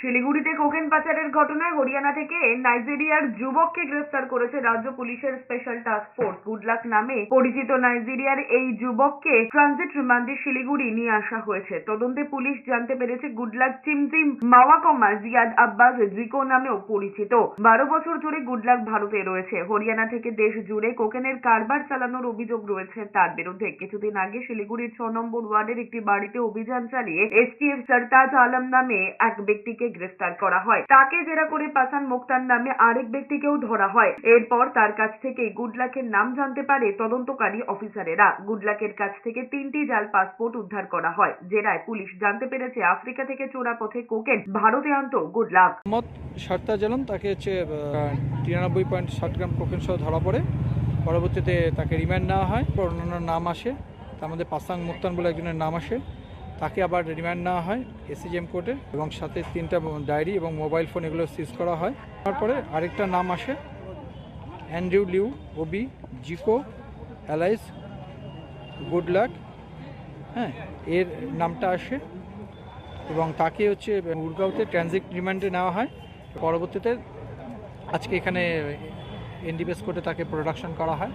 শিলিগুড়িতে কোকেন পাচারের ঘটনায় হরিয়ানা থেকে নাইজেরিয়ার যুবককে গ্রেফতার করেছে রাজ্য পুলিশের স্পেশাল টাস্ক ফোর্স। গুডলাক নামে পরিচিত নাইজেরিয়ার এই যুবককে ট্রানজিট রিমান্ডে শিলিগুড়ি নিয়ে আসা হয়েছে। তদন্তে পুলিশ জানতে পেরেছে গুডলাক চিমচিম মাওয়াকমা, জিয়াদ আব্বাস জিকো নামেও পরিচিত। বারো বছর ধরে গুডলাক ভারতে রয়েছে। হরিয়ানা থেকে দেশ জুড়ে কোকেনের কারবার চালানোর অভিযোগ রয়েছে তার বিরুদ্ধে। কিছুদিন আগে শিলিগুড়ির ছ নম্বর ওয়ার্ডের একটি বাড়িতে অভিযান চালিয়ে এসটিএফ সরতাজ আলম নামে এক ব্যক্তিকে গ্রেফতার করা হয়। তাকে জেরা করে পাসান মুক্তার নামে আরেক ব্যক্তিকেও ধরা হয়। এরপর তার কাছ থেকে গুডলাকের নাম জানতে পারে তদন্তকারী অফিসারেরা। গুডলাকের কাছ থেকে তিনটি জাল পাসপোর্ট উদ্ধার করা হয়। জেরায় পুলিশ জানতে পেরেছে, আফ্রিকা থেকে চোরা পথে কোকেন ভারতে আনত গুডলাক। মোহাম্মদ সর্তাজ তাকে হচ্ছে তিরানব্বই পয়েন্ট ষাট গ্রাম কোকেন সহ ধরা পড়ে। পরবর্তীতে তাকে রিমান্ড নেওয়া হয়। অন্যান্য নাম আসে। তার মধ্যে পাসাং মুক্তান বলে একজনের নাম আসে। তাকে আবার রিমান্ড নেওয়া হয় এসিজিএম কোর্টে এবং সাথে তিনটা ডায়েরি এবং মোবাইল ফোন এগুলো সিজ করা হয়। তারপরে আরেকটা নাম আসে, Andrew Liu, Obi, Zico, Alice, good luck হ্যাঁ এর নামটা আসে এবং তাকে হচ্ছে গুরগাঁওতে ট্রানজিট রিমান্ডে নেওয়া হয়। পরবর্তীতে আজকে এখানে এনডিপিএস কোর্টে তাকে প্রোডাকশন করা হয়।